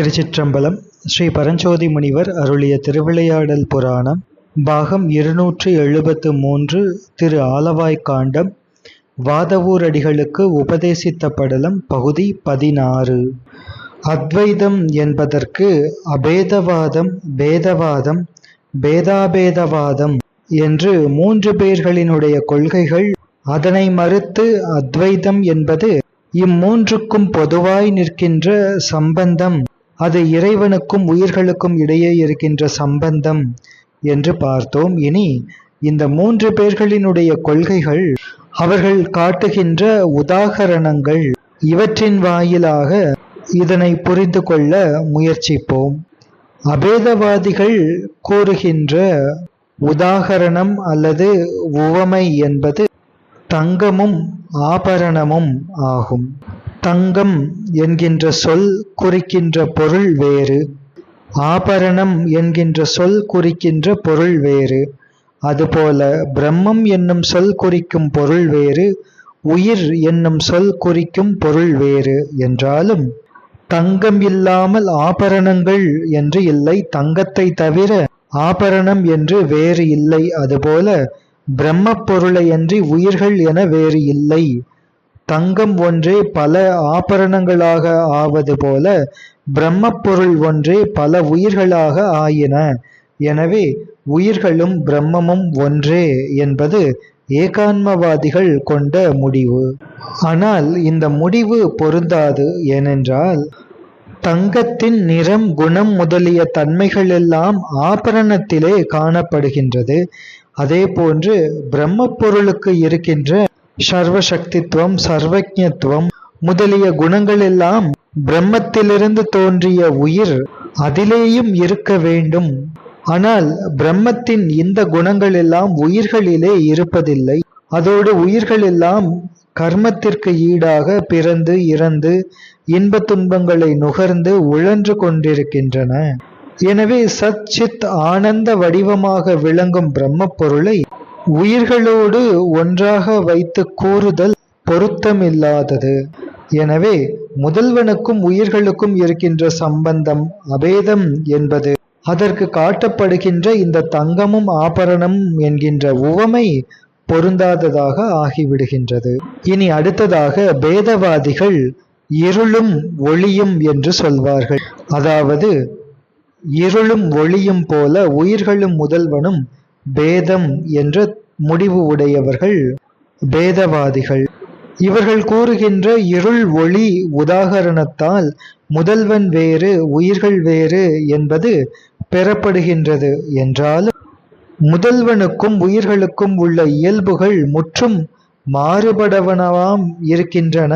திருச்சிற்றம்பலம் ஸ்ரீ பரஞ்சோதி முனிவர் அருளிய திருவிளையாடல் புராணம் பாகம் இருநூற்று எழுபத்து மூன்று திரு ஆலவாய்க்காண்டம் வாதவூரடிகளுக்கு உபதேசித்த படலம் பகுதி பதினாறு. அத்வைதம் என்பதற்கு அபேதவாதம் பேதவாதம் பேதாபேதவாதம் என்று மூன்று பேர்களினுடைய கொள்கைகள். அதனை மறுத்து அத்வைதம் என்பது இம்மூன்றுக்கும் பொதுவாய் நிற்கின்ற சம்பந்தம். அது இறைவனுக்கும் உயிர்களுக்கும் இடையே இருக்கின்ற சம்பந்தம் என்று பார்த்தோம். இனி இந்த மூன்று பேர்களினுடைய கொள்கைகள் அவர்கள் காட்டுகின்ற உதாகரணங்கள் இவற்றின் வாயிலாக இதனை புரிந்து கொள்ள முயற்சிப்போம். அபேதவாதிகள் கூறுகின்ற உதாகரணம் அல்லது உவமை என்பது தங்கமும் ஆபரணமும் ஆகும். தங்கம் என்கின்ற சொல் குறிக்கின்ற பொருள் வேறு. ஆபரணம் என்கின்ற சொல் குறிக்கின்ற பொருள் வேறு. அதுபோல பிரம்மம் என்னும் சொல் குறிக்கும் பொருள் வேறு. உயிர் என்னும் சொல் குறிக்கும் பொருள் வேறு. என்றாலும் தங்கம் இல்லாமல் ஆபரணங்கள் என்று இல்லை. தங்கத்தை தவிர ஆபரணம் என்று வேறு இல்லை. அதுபோல பிரம்ம பொருளையன்றி உயிர்கள் என வேறு இல்லை. தங்கம் ஒன்றே பல ஆபரணங்களாக ஆவது போல பிரம்ம பொருள் ஒன்றே பல உயிர்களாக ஆயின. எனவே உயிர்களும் பிரம்மமும் ஒன்றே என்பது ஏகான்மவாதிகள் கொண்ட முடிவு. ஆனால் இந்த முடிவு பொருந்தாது ஏனென்றால் தங்கத்தின் நிறம் குணம் முதலிய தன்மைகள் எல்லாம் ஆபரணத்திலே காணப்படுகின்றது. அதே போன்று பிரம்ம பொருளுக்கு இருக்கின்ற சர்வசக்தித்துவம் சர்வஜத்துவம் முதலிய குணங்கள் எல்லாம் பிரம்மத்திலிருந்து தோன்றிய உயிர் அதிலேயும் இருக்க வேண்டும். ஆனால் பிரம்மத்தின் இந்த குணங்கள் எல்லாம் உயிர்களிலே இருப்பதில்லை. அதோடு உயிர்கள் எல்லாம் கர்மத்திற்கு ஈடாக பிறந்து இறந்து இன்ப துன்பங்களை நுகர்ந்து உழன்று கொண்டிருக்கின்றன. எனவே சச்சித் ஆனந்த வடிவமாக விளங்கும் பிரம்ம பொருளை உயிர்களோடு ஒன்றாக வைத்து கூறுதல் பொருத்தமில்லாதது. எனவே முதல்வனுக்கும் உயிர்களுக்கும் இருக்கின்ற சம்பந்தம் அபேதம் என்பது. அதற்கு காட்டப்படுகின்ற இந்த தங்கமும் ஆபரணம் என்கின்ற உவமை பொருந்தாததாக ஆகிவிடுகின்றது. இனி அடுத்ததாக பேதவாதிகள் இருளும் ஒளியும் என்று சொல்வார்கள். அதாவது இருளும் ஒளியும் போல உயிர்களும் முதல்வனும் பேதம் என்ற முடிவு உடையவர்கள் பேதவாதிகள். இவர்கள் கூறுகின்ற இருள் ஒளி உதாகரணத்தால் முதல்வன் வேறு உயிர்கள் வேறு என்பது பெறப்படுகின்றது என்றாலும் முதல்வனுக்கும் உயிர்களுக்கும் உள்ள இயல்புகள் முற்றும் மாறுபடவனவாம் இருக்கின்றன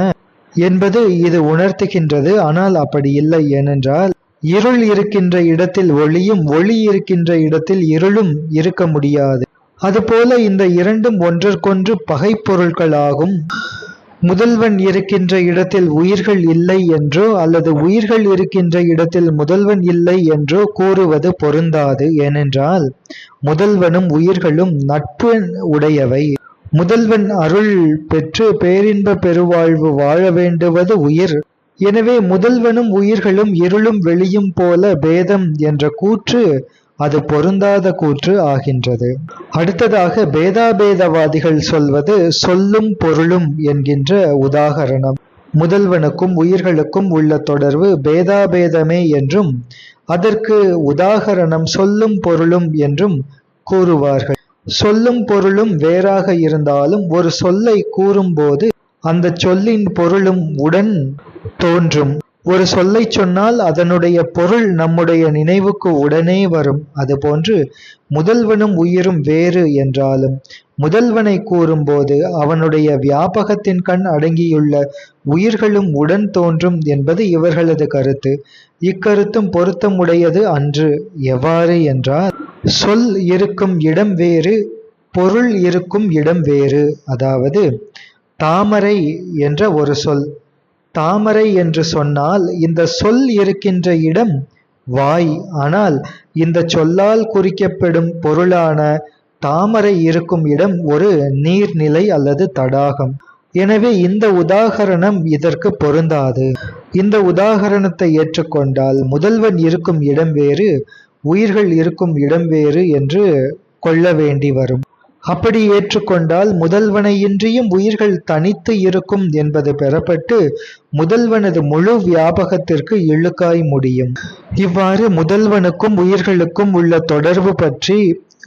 என்பது இது உணர்த்துகின்றது. ஆனால் அப்படி இல்லை ஏனென்றால் இருள் இருக்கின்ற இடத்தில் ஒளியும் ஒளி இருக்கின்ற இடத்தில் இருளும் இருக்க முடியாது. அதுபோல இந்த இரண்டும் ஒன்றற்கொன்று பகை பொருட்களாகும் முதல்வன் இருக்கின்ற இடத்தில் உயிர்கள் இல்லை என்றோ அல்லது உயிர்கள் இருக்கின்ற இடத்தில் முதல்வன் இல்லை என்றோ கூறுவது பொருந்தாது. ஏனென்றால் முதல்வனும் உயிர்களும் நட்பு உடையவை. முதல்வன் அருள் பெற்று பேரின்ப பெருவாழ்வு வாழ வேண்டுவது உயிர். எனவே முதல்வனும் உயிர்களும் இருளும் வெளியும் போல பேதம் என்ற கூற்று அது பொருந்தாத கூற்று ஆகின்றது. அடுத்ததாக பேதாபேதவாதிகள் சொல்வது சொல்லும் பொருளும் என்கின்ற உதாகரணம். முதல்வனுக்கும் உயிர்களுக்கும் உள்ள தொடர்பு பேதாபேதமே என்றும் அதற்கு உதாகரணம் சொல்லும் பொருளும் என்றும் கூறுவார்கள். சொல்லும் பொருளும் வேறாக இருந்தாலும் ஒரு சொல்லை கூறும்போது அந்த சொல்லின் பொருளும் உடன் தோன்றும். ஒரு சொல்லை சொன்னால் அதனுடைய பொருள் நம்முடைய நினைவுக்கு உடனே வரும். அதுபோன்று முதல்வனும் உயிரும் வேறு என்றாலும் முதல்வனை கூறும்போது அவனுடைய வியாபகத்தின் கண் அடங்கியுள்ள உயிர்களும் உடன் தோன்றும் என்பது இவர்களது கருத்து. இக்கருத்தும் பொருத்தமுடையது அன்று எவ்வாறு என்றால் சொல் இருக்கும் இடம் வேறு பொருள் இருக்கும் இடம் வேறு. அதாவது தாமரை என்ற ஒரு சொல். தாமரை என்று சொன்னால் இந்த சொல் இருக்கின்ற இடம் வாய். ஆனால் இந்த சொல்லால் குறிக்கப்படும் பொருளான தாமரை இருக்கும் இடம் ஒரு நீர்நிலை அல்லது தடாகம். எனவே இந்த உதாகரணம் இதற்கு பொருந்தாது. இந்த உதாகரணத்தை ஏற்றுக்கொண்டால் முதல்வன் இருக்கும் இடம் வேறு உயிர்கள் இருக்கும் இடம் வேறு என்று கொள்ள வேண்டி வரும். அப்படி ஏற்றுக்கொண்டால் முதல்வனையின்றியும் உயிர்கள் தனித்து இருக்கும் என்பது பெறப்பட்டு முதல்வனது முழு வியாபகத்திற்கு இழுக்காய் முடியும். இவ்வாறு முதல்வனுக்கும் உயிர்களுக்கும் உள்ள தொடர்பு பற்றி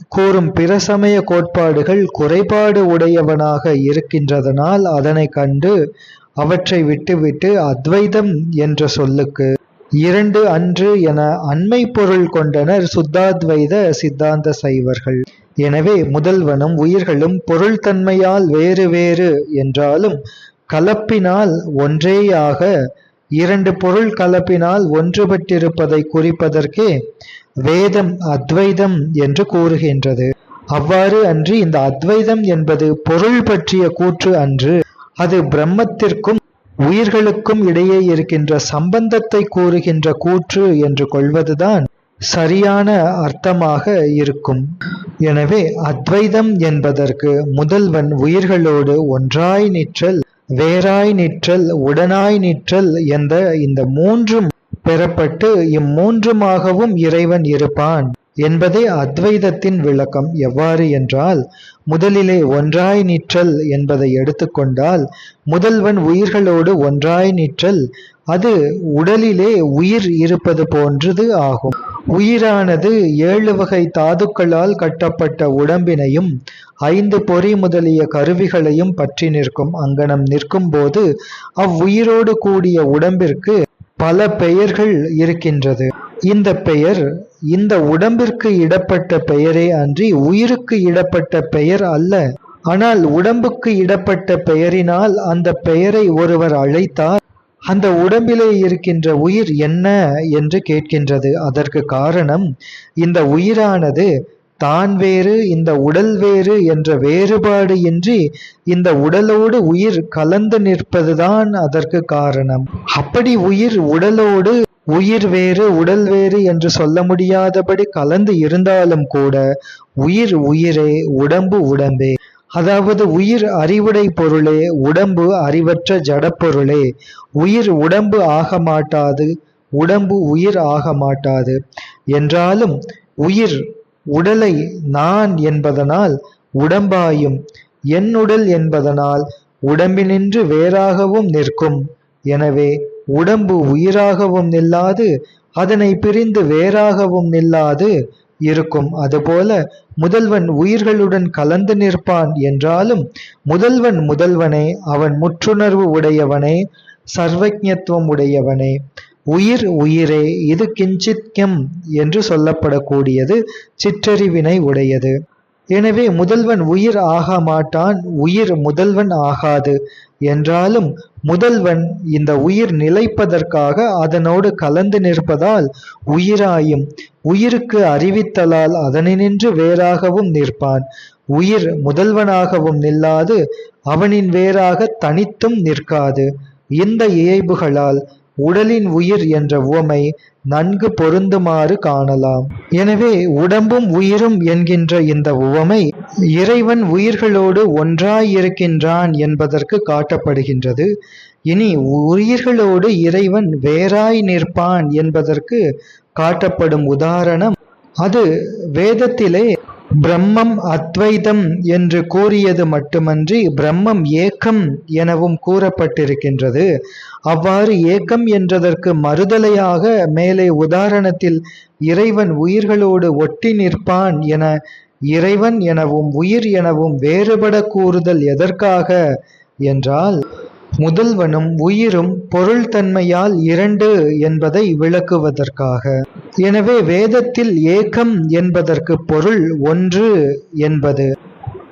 கூறும் பிற சமய கோட்பாடுகள் குறைபாடு உடையவனாக இருக்கின்றதனால் அதனை கண்டு அவற்றை விட்டுவிட்டு அத்வைதம் என்ற சொல்லுக்கு. இரண்டு அன்று என அண்மை பொருள் கொண்டனர் சுத்தாத்வைத சித்தாந்த சைவர்கள். எனவே முதல்வனும் உயிர்களும் பொருள் தன்மையால் வேறு வேறு என்றாலும் கலப்பினால் ஒன்றேயாக இரண்டு பொருள் கலப்பினால் ஒன்றுபட்டிருப்பதை குறிப்பதற்கே வேதம் அத்வைதம் என்று கூறுகின்றது. அவ்வாறு அன்றி இந்த அத்வைதம் என்பது பொருள் பற்றிய கூற்று அன்று அது பிரம்மத்திற்கும் உயிர்களுக்கும் இடையே இருக்கின்ற சம்பந்தத்தை கூறுகின்ற கூற்று என்று கொள்வதுதான் சரியான அர்த்தமாக இருக்கும். எனவே அத்வைதம் என்பதற்கு முதல்வன் உயிர்களோடு ஒன்றாய் நிற்றல் வேறாய் நிற்றல் உடனாய் நிற்றல் என்ற இந்த மூன்றும் பெறப்பட்டு இம்மூன்றுமாகவும் இறைவன் இருப்பான் என்பதே அத்வைதத்தின் விளக்கம். எவ்வாறு என்றால் முதலிலே ஒன்றாய் நிற்றல் என்பதை எடுத்துக்கொண்டால் முதல்வன் உயிர்களோடு ஒன்றாய் நிற்றல் அது உடலிலே உயிர் இருப்பது போன்றது ஆகும். உயிரானது ஏழு வகை தாதுக்களால் கட்டப்பட்ட உடம்பினையும் ஐந்து பொறி முதலிய கருவிகளையும் பற்றி நிற்கும் அங்கனம் நிற்கும் போது அவ்வுயிரோடு கூடிய உடம்பிற்கு பல பெயர்கள் இருக்கின்றது. இந்த பெயர் இந்த உடம்பிற்கு இடப்பட்ட பெயரே அன்றி உயிருக்கு இடப்பட்ட பெயர் அல்ல. ஆனால் உடம்புக்கு இடப்பட்ட பெயரினால் அந்த பெயரை ஒருவர் அழைத்தார். அந்த உடம்பிலே இருக்கின்ற உயிர் என்ன என்று கேட்கின்றது. அதற்கு காரணம் இந்த உயிரானது தான் வேறு இந்த உடல் வேறு என்ற வேறுபாடு இன்றி இந்த உடலோடு உயிர் கலந்து நிற்பதுதான் அதற்கு காரணம். அப்படி உயிர் உடலோடு உயிர் வேறு உடல் வேறு என்று சொல்ல முடியாதபடி கலந்து இருந்தாலும் கூட உயிர் உயிரே உடம்பு உடம்பே. அதாவது உயிர் அறிவுடை பொருளே உடம்பு அறிவற்ற ஜடப்பொருளே. உயிர் உடம்பு ஆக மாட்டாது உடம்பு உயிர் ஆக மாட்டாது என்றாலும் உயிர் உடலை நான் என்பதனால் உடம்பாயும் என் உடல் என்பதனால் உடம்பினின்று வேறாகவும் நிற்கும். எனவே உடம்பு உயிராகவும் நில்லாது அதனை பிரிந்து வேறாகவும் நில்லாது இருக்கும். அதுபோல முதல்வன் உயிர்களுடன் கலந்து நிற்பான் என்றாலும் முதல்வன் முதல்வனே அவன் முற்றுணர்வு உடையவனே சர்வஜத்துவம் உடையவனே. உயிர் உயிரே இது கிஞ்சித்யம் என்று சொல்லப்படக்கூடியது சிற்றறிவினை உடையது. எனவே முதல்வன் உயிர் ஆக மாட்டான் உயிர் முதல்வன் ஆகாது. என்றாலும் முதல்வன் இந்த உயிர் நிலைப்பதற்காக அதனோடு கலந்து நிற்பதால் உயிராயும் உயிருக்கு அறிவித்தலால் அதனினின்று வேறாகவும் நிற்பான். உயிர் முதல்வனாகவும் நில்லாது அவனின் வேறாக தனித்தும் நிற்காது. இந்த இயைபுகளால் உடலின் உயிர் என்ற உவமை நன்கு பொருந்துமாறு காணலாம். எனவே உடம்பும் உயிரும் என்கின்ற இந்த உவமை இறைவன் உயிர்களோடு ஒன்றாயிருக்கின்றான் என்பதற்கு காட்டப்படுகின்றது. இனி உயிர்களோடு இறைவன் வேறாய் நிற்பான் என்பதற்கு காட்டப்படும் உதாரணம் அது வேதத்திலே பிரம்மம் அத்வைதம் என்று கூறியது மட்டுமன்றி பிரம்மம் ஏக்கம் எனவும் கூறப்பட்டிருக்கின்றது. அவ்வாறு ஏக்கம் என்றதற்கு மறுதலையாக மேலே உதாரணத்தில் இறைவன் உயிர்களோடு ஒட்டி நிற்பான் என இறைவன் எனவும் உயிர் எனவும் வேறுபட கூறுதல் எதற்காக? என்றால் முதல்வனும் உயிரும் பொருள் தன்மையால் இரண்டு என்பதை விளக்குவதற்காக. எனவே வேதத்தில் ஏக்கம் என்பதற்கு பொருள் ஒன்று என்பது.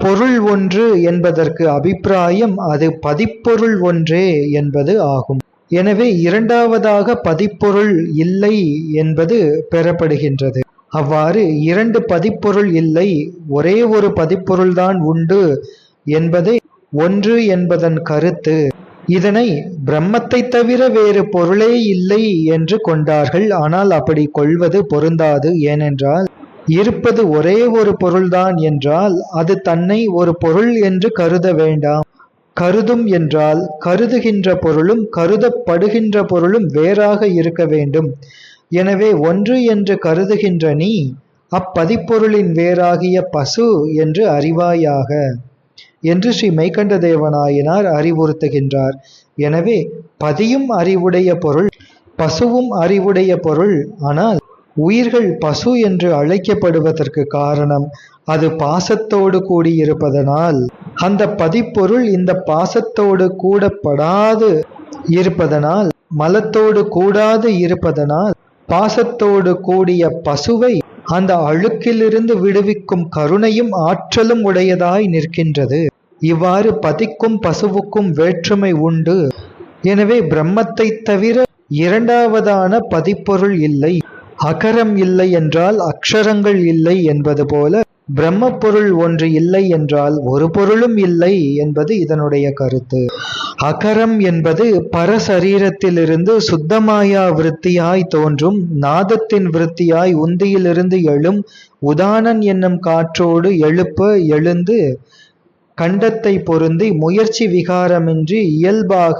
பொருள் ஒன்று என்பதற்கு அபிப்பிராயம் அது பதிப்பொருள் ஒன்றே என்பது ஆகும். எனவே இரண்டாவதாக பதிப்பொருள் இல்லை என்பது பெறப்படுகின்றது. அவ்வாறு இரண்டு பதிப்பொருள் இல்லை ஒரே ஒரு பதிப்பொருள்தான் உண்டு என்பதை ஒன்று என்பதன் கருத்து. இதனை பிரம்மத்தை தவிர வேறு பொருளே இல்லை என்று கொண்டார்கள். ஆனால் அப்படி கொள்வது பொருந்தாது. ஏனென்றால் இருப்பது ஒரே ஒரு பொருள்தான் என்றால் அது தன்னை ஒரு பொருள் என்று கருத வேண்டாம். கருதும் என்றால் கருதுகின்ற பொருளும் கருதப்படுகின்ற பொருளும் வேறாக இருக்க வேண்டும். எனவே ஒன்று என்று கருதுகின்ற நீ அப்பதிப்பொருளின் வேறாகிய பசு என்று அறிவாயாக. என்று ஸ்ரீ மெய்கண்ட தேவநாயனார் அறிவுறுத்துகின்றார். எனவே பதியும் அறிவுடைய பொருள் பசுவும் அறிவுடைய பொருள் ஆனால் உயிர்கள் பசு என்று அழைக்கப்படுவதற்கு காரணம் அது பாசத்தோடு கூடியிருப்பதனால். அந்த பதிப்பொருள் இந்த பாசத்தோடு கூடப்படாது இருப்பதனால் மலத்தோடு கூடாது இருப்பதனால் பாசத்தோடு கூடிய பசுவை அந்த அழுக்கிலிருந்து விடுவிக்கும் கருணையும் ஆற்றலும் உடையதாய் நிற்கின்றது. இவ்வாறு பதிக்கும் பசுவுக்கும் வேற்றுமை உண்டு. எனவே பிரம்மத்தை தவிர இரண்டாவதான பதிப்பொருள் இல்லை. அகரம் இல்லை என்றால் அக்ஷரங்கள் இல்லை என்பது போல பிரம்ம பொருள் ஒன்று இல்லை என்றால் ஒரு பொருளும் இல்லை என்பது இதனுடைய கருத்து. அகரம் என்பது பரசரீரத்திலிருந்து சுத்தமாயா விருத்தியாய் தோன்றும் நாதத்தின் விருத்தியாய் உந்தியிலிருந்து எழும் உதானன் என்னும் காற்றோடு எழுப்ப எழுந்து கண்டத்தை பொருந்தி முயற்சி விகாரமின்றி இயல்பாக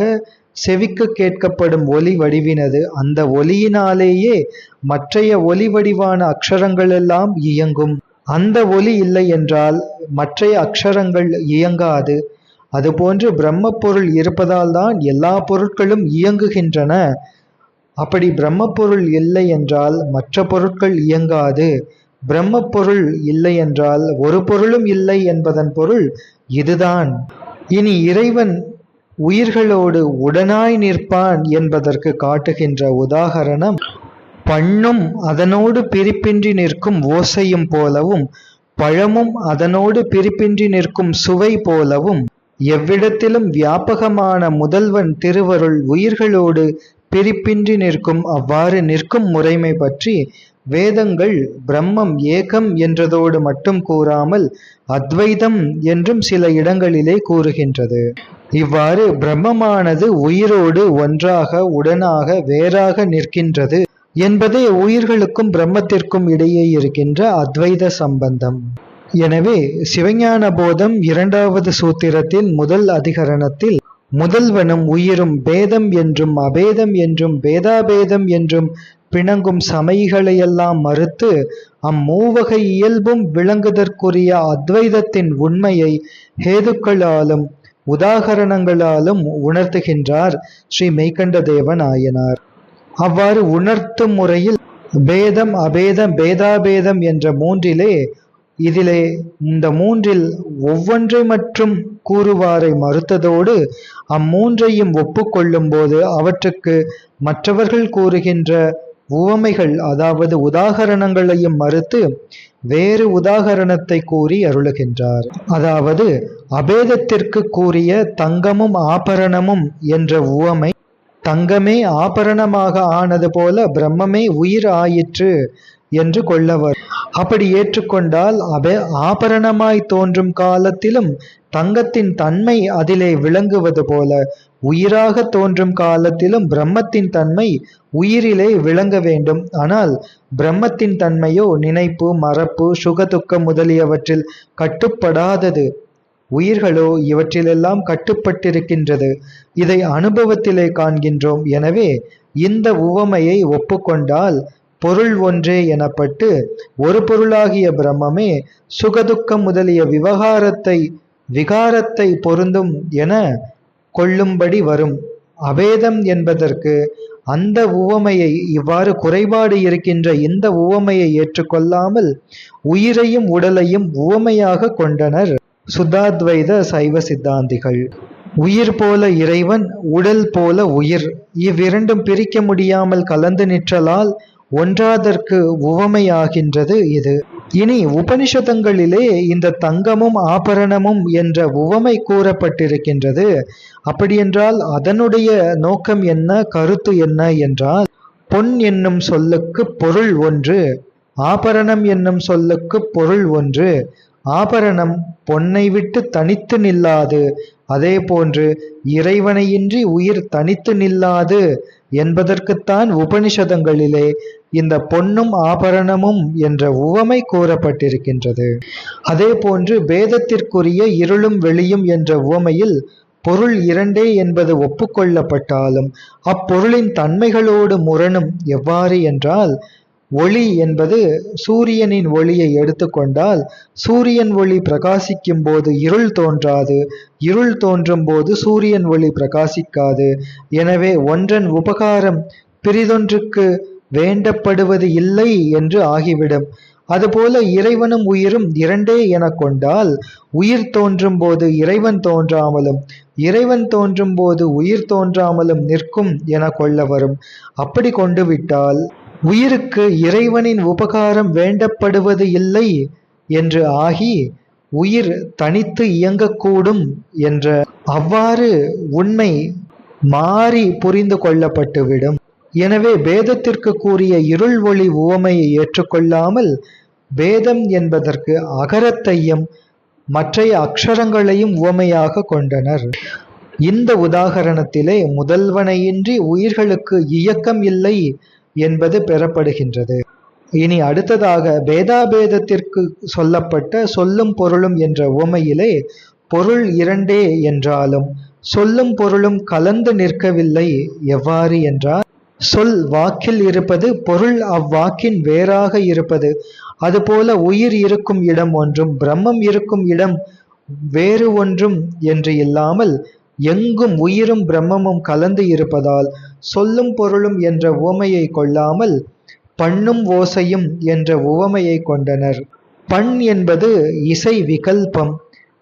செவிக்கு கேட்கப்படும் ஒலி வடிவினது. அந்த ஒலியினாலேயே மற்றைய ஒலி வடிவான அக்ஷரங்களெல்லாம் இயங்கும். அந்த ஒலி இல்லை என்றால் மற்றைய அக்ஷரங்கள் இயங்காது. அதுபோன்று பிரம்ம பொருள் இருப்பதால் தான் எல்லா பொருட்களும் இயங்குகின்றன. அப்படி பிரம்ம பொருள் இல்லை என்றால் மற்ற பொருட்கள் இயங்காது. பிரம்ம பொருள் இல்லை என்றால் ஒரு பொருளும் இல்லை என்பதன் பொருள் இதுதான். இனி இறைவன் உயிர்களோடு உடனாய் நிற்பான் என்பதற்கு காட்டுகின்ற உதாகரணம் பண்ணும் அதனோடு பிரிப்பின்றி நிற்கும் ஓசையும் போலவும் பழமும் அதனோடு பிரிப்பின்றி நிற்கும் சுவை போலவும் எவ்விடத்திலும் வியாபகமான முதல்வன் திருவருள் உயிர்களோடு பிரிப்பின்றி நிற்கும் அவ்வாறு நிற்கும் முறைமை பற்றி வேதங்கள் பிரம்மம் ஏகம் என்றதோடு மட்டும் கூறாமல் அத்வைதம் என்றும் சில இடங்களிலே கூறுகின்றது. இவ்வாறு பிரம்மமானது உயிரோடு ஒன்றாக உடனாக வேறாக நிற்கின்றது என்பதே உயிர்களுக்கும் பிரம்மத்திற்கும் இடையே இருக்கின்ற அத்வைத சம்பந்தம். எனவே சிவஞான போதம் இரண்டாவது சூத்திரத்தின் முதல் அதிகரணத்தில் முதல்வனும் உயிரும் பேதம் என்றும் அபேதம் என்றும் பேதாபேதம் என்றும் பிணங்கும் சமைகளையெல்லாம் மறுத்து அம்மூவகை இயல்பும் விளங்குதற்குரிய அத்வைதத்தின் உண்மையை ஹேதுக்களாலும் உதாகரணங்களாலும் உணர்த்துகின்றார் ஸ்ரீ மெய்கண்ட தேவ அவ்வாறு உணர்த்தும் முறையில் பேதம் அபேதம் பேதாபேதம் என்ற மூன்றிலே இதிலே இந்த மூன்றில் ஒவ்வொன்றை மற்றும் கூறுவாரை மறுத்ததோடு அம்மூன்றையும் ஒப்புக்கொள்ளும் போது அவற்றுக்கு மற்றவர்கள் கூறுகின்ற உவமைகள் அதாவது உதாகரணங்களையும் மறுத்து வேறு உதாகரணத்தை கூறி அருளுகின்றார். அதாவது அபேதத்திற்கு கூறிய தங்கமும் ஆபரணமும் என்ற உவமை தங்கமே ஆபரணமாக ஆனது போல பிரம்மமே உயிர் ஆயிற்று என்று கொள்ளவர். அப்படி ஏற்றுக்கொண்டால் அபே ஆபரணமாய் தோன்றும் காலத்திலும் தங்கத்தின் தன்மை அதிலே விளங்குவது போல உயிராக தோன்றும் காலத்திலும் பிரம்மத்தின் தன்மை உயிரிலே விளங்க வேண்டும். ஆனால் பிரம்மத்தின் தன்மையோ நினைப்பு மறப்பு சுகதுக்கம் முதலியவற்றில் கட்டுப்படாதது. உயிர்களோ இவற்றிலெல்லாம் கட்டுப்பட்டிருக்கின்றது. இதை அனுபவத்திலே காண்கின்றோம். எனவே இந்த உவமையை ஒப்புக்கொண்டால் பொருள் ஒன்றே எனப்பட்டு ஒரு பொருளாகிய பிரம்மமே சுகதுக்கம் முதலிய விவகாரத்தை விகாரத்தை பொருந்தும் என கொள்ளும்படி வரும். அபேதம் என்பதற்கு அந்த உவமையை இவ்வாறு குறைபாடு இருக்கின்ற இந்த உவமையை ஏற்றுக்கொள்ளாமல் உயிரையும் உடலையும் உவமையாக கொண்டனர். சுதாத்வைத சைவ சித்தாந்திகள். உயிர் போல இறைவன் உடல் போல உயிர். இவ்விரண்டும் பிரிக்க முடியாமல் கலந்து நிற்றலால் ஒன்றாதற்கு உவமையாகின்றது இது. இனி உபனிஷதங்களிலே இந்த தங்கமும் ஆபரணமும் என்ற உவமை கூறப்பட்டிருக்கின்றது. அப்படியென்றால் அதனுடைய நோக்கம் என்ன கருத்து என்ன என்றால் பொன் என்னும் சொல்லுக்கு பொருள் ஒன்று ஆபரணம் என்னும் சொல்லுக்கு பொருள் ஒன்று ஆபரணம் பொன்னை விட்டு தனித்து நில்லாது அதே போன்று இறைவனையின்றி உயிர் தனித்து நில்லாது என்பதற்குத்தான் உபனிஷதங்களிலே இந்த பொன்னும் ஆபரணமும் என்ற உவமை கூறப்பட்டிருக்கின்றது. அதே போன்று பேதத்திற்குரிய இருளும் வெளியும் என்ற உவமையில் பொருள் இரண்டே என்பது ஒப்புக்கொள்ளப்பட்டாலும் அப்பொருளின் தன்மைகளோடு முரணும் எவ்வாறு என்றால் ஒளி என்பது சூரியனின் ஒளியை எடுத்துக்கொண்டால் சூரியன் ஒளி பிரகாசிக்கும் போது இருள் தோன்றாது இருள் தோன்றும் போது சூரியன் ஒளி பிரகாசிக்காது. எனவே ஒன்றன் உபகாரம் பிரிதொன்றுக்கு வேண்டப்படுவது இல்லை என்று ஆகிவிடும். அதுபோல இறைவனும் உயிரும் இரண்டே என கொண்டால் உயிர் தோன்றும் போது இறைவன் தோன்றாமலும் இறைவன் தோன்றும் போது உயிர் தோன்றாமலும் நிற்கும் என கொள்ள வரும். அப்படி கொண்டு விட்டால் உயிருக்கு இறைவனின் உபகாரம் வேண்டப்படுவது இல்லை என்று ஆகி உயிர் தனித்து இயங்கக்கூடும் என்ற அவ்வாறு உண்மை மாறி புரிந்து கொள்ளப்பட்டுவிடும். எனவே பேதத்திற்கு கூறிய இருள் ஒளி உவமையை ஏற்றுக்கொள்ளாமல் பேதம் என்பதற்கு அகரத்தையும் மற்றைய அக்ஷரங்களையும் உவமையாக கொண்டனர். இந்த உதாகரணத்திலே முதல்வனையின்றி உயிர்களுக்கு இயக்கம் இல்லை என்பது பெறப்படுகின்றது. இனி அடுத்ததாக பேதாபேதத்திற்கு சொல்லப்பட்ட சொல்லும் பொருளும் என்ற உவமையிலே பொருள் இரண்டே என்றாலும் சொல்லும் பொருளும் கலந்து நிற்கவில்லை எவ்வாறு என்றால் சொல் வாக்கில் இருப்பது பொருள் அவ்வாக்கின் வேறாக இருப்பது. அதுபோல உயிர் இருக்கும் இடம் ஒன்றும் பிரம்மம் இருக்கும் இடம் வேறு ஒன்றும் என்று இல்லாமல் எங்கும் உயிரும் பிரம்மமும் கலந்து இருப்பதால் சொல்லும் பொருளும் என்ற உவமையை கொள்ளாமல் பண்ணும் ஓசையும் என்ற உவமையை கொண்டனர். பண் என்பது இசை விகல்பம்.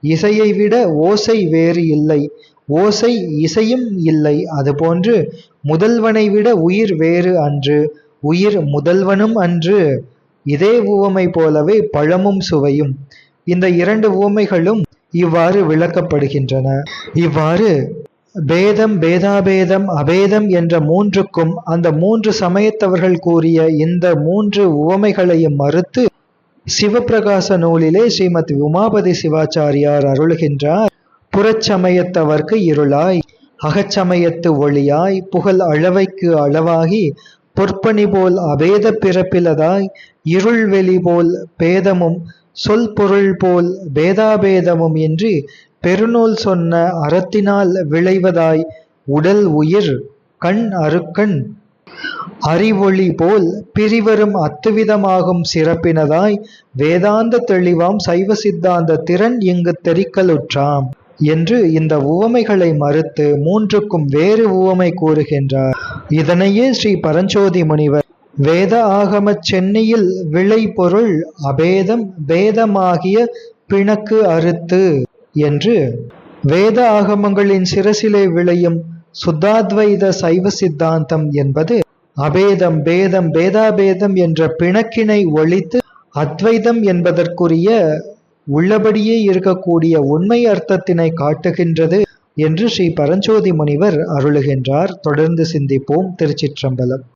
இசையை விட ஓசை வேறு இல்லை. ஓசை இசையும் இல்லை. அதுபோன்று முதல்வனை விட உயிர் வேறு அன்று. உயிர் முதல்வனும் அன்று. இதே உவமை போலவே பழமும் சுவையும். இந்த இரண்டு உவமைகளும் இவ்வாறு விளக்கப்படுகின்றன. இவ்வாறு பேதம் பேதாபேதம் அபேதம் என்ற மூன்றுக்கும் அந்த மூன்று சமயத்தவர்கள் கூறிய இந்த மூன்று உவமைகளையும் மறுத்து சிவப்பிரகாச நூலிலே ஸ்ரீமத் உமாபதி சிவாச்சாரியார் அருளுகின்றார். புறச்சமயத்தவர்க்கு இருளாய். அகச்சமயத்து ஒளியாய் புகழ் அளவைக்கு அளவாகி பொற்பணி போல் அபேத பிறப்பிலதாய் இருள் வெளி போல் பேதமும் சொல் பொருள் போல் பேதாபேதமும் இன்றி பெருநூல் சொன்ன அறத்தினால் விளைவதாய் உடல் உயிர் கண் அருக்கண். அறிவொளி போல் பிரிவரும் அத்துவிதமாகும் சிறப்பினதாய் வேதாந்த தெளிவாம் சைவ சித்தாந்த திறன் இங்கு தெரிக்கலுற்றாம். என்று இந்த உவமைகளை மறுத்து மூன்றுக்கும் வேறு உவமை கூறுகின்றார். இதனையே ஸ்ரீ பரஞ்சோதி முனிவர் வேத ஆகம சென்னையில் விளை பொருள் அபேதம் பேதமாகிய பிணக்கு அறுத்து என்று வேத ஆகமங்களின் சிரசிலே விளையும் சுத்தாத்வைத சைவ சித்தாந்தம் என்பது அபேதம் பேதம் பேதாபேதம் என்ற பிணக்கினை ஒழித்து அத்வைதம் என்பதற்குரிய உள்ளபடியே இருக்கக்கூடிய உண்மை அர்த்தத்தினை காட்டுகின்றது என்று ஸ்ரீ பரஞ்சோதி முனிவர் அருளுகின்றார். தொடர்ந்து சிந்திப்போம் திருச்சிற்றம்பலம்.